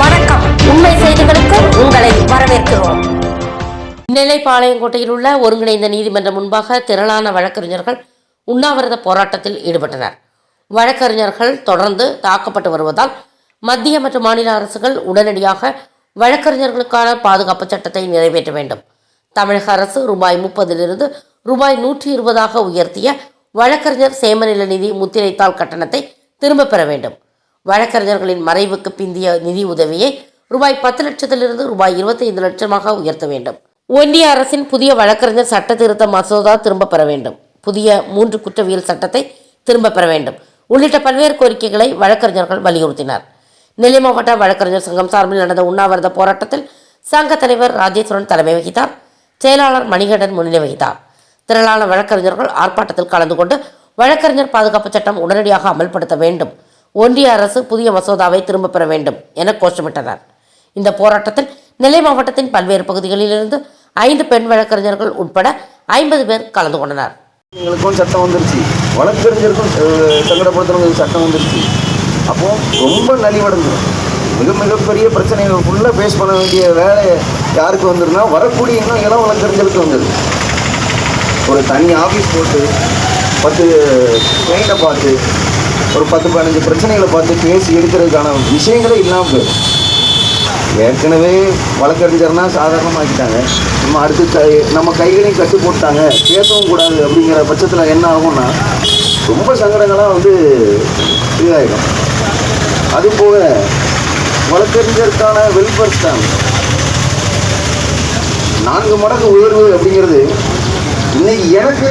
வணக்கம். உண்மை செய்திகளுக்கு உங்களை வரவேற்கிறோம். நெல்லை பாளையங்கோட்டையில் உள்ள ஒருங்கிணைந்த நீதிமன்றம் முன்பாக திரளான வழக்கறிஞர்கள் உண்ணாவிரத போராட்டத்தில் ஈடுபட்டனர். வழக்கறிஞர்கள் தொடர்ந்து தாக்கப்பட்டு வருவதால் மத்திய மற்றும் மாநில அரசுகள் உடனடியாக வழக்கறிஞர்களுக்கான பாதுகாப்பு சட்டத்தை நிறைவேற்ற வேண்டும். தமிழக அரசு ரூபாய் முப்பதிலிருந்து ரூபாய் நூற்றி இருபதாக உயர்த்திய வழக்கறிஞர் சேமநில நிதி முத்திரைத்தாள் கட்டணத்தை திரும்பப் பெற வேண்டும். வழக்கறிஞர்களின் மறைவுக்கு பிந்திய நிதி உதவியை ரூபாய் பத்து லட்சத்திலிருந்து ரூபாய் இருபத்தைந்து லட்சமாக உயர்த்த வேண்டும். ஒன்றிய அரசின் புதிய வழக்கறிஞர் சட்ட திருத்த மசோதா திரும்பப் பெற வேண்டும். புதிய மூன்று குற்றவியல் சட்டத்தை திரும்பப் பெற வேண்டும். உள்ளிட்ட பல்வேறு கோரிக்கைகளை வழக்கறிஞர்கள் வலியுறுத்தினர். நெல்லை மாவட்ட வழக்கறிஞர் சங்கம் சார்பில் நடந்த உண்ணாவிரத போராட்டத்தில் சங்க தலைவர் ராஜேஸ்வரன் தலைமை வகித்தார். செயலாளர் மணிகண்டன் முன்னிலை வகித்தார். திரளான வழக்கறிஞர்கள் ஆர்ப்பாட்டத்தில் கலந்து கொண்டு வழக்கறிஞர் பாதுகாப்பு சட்டம் உடனடியாக அமல்படுத்த வேண்டும். ஒன்றிய அரசு புதிய மசோதாவை திரும்பப் பெற வேண்டும் என கோஷமிட்டனர். இந்த போராட்டத்தில் நெல்லை மாவட்டத்தின் பல்வேறு பகுதிகளிலிருந்து ஐந்து பெண் வழக்கறிஞர்கள் உட்பட ஐம்பது பேர் கலந்து கொண்டனர். எங்களுக்கும் சட்டம் வந்துருச்சு. வழக்கறிஞருக்கும் அஹ், சங்கடப்படுத்துறவங்களுக்கு சட்டம் வந்துருச்சு. அப்போ ரொம்ப நலிவடைஞ்சு. மிக மிகப்பெரிய பிரச்சனைகள் ஃபுல்லாக ஃபேஸ் பண்ண வேண்டிய வேலை யாருக்கு வந்துருன்னா வரக்கூடிய இன்னும் இளம் வழக்கறிஞருக்கு வந்தது. ஒரு தனி ஆஃபீஸ் போட்டு பத்து கிளைண்டை பார்த்து ஒரு பத்து பதினஞ்சு பிரச்சனைகளை பார்த்து பேசி எடுக்கிறதுக்கான விஷயங்களே இல்லாமல் போயிடும் ஏற்கனவே வழக்கறிஞர்னா சாதாரணமாக்கிட்டாங்க. நம்ம அடுத்து கை நம்ம கைகளையும் கட்டு போட்டாங்க பேசவும் கூடாது அப்படிங்கிற பட்சத்தில் என்ன ஆகும்னா ரொம்ப சங்கடங்களாக வந்து இதாகிடும் அது போக வழக்கறிஞருக்கான வெல்ஃபேர் ஸ்டாம்ப் நான்கு மடங்கு உயர்வு அப்படிங்கிறது இன்னைக்கு எனக்கு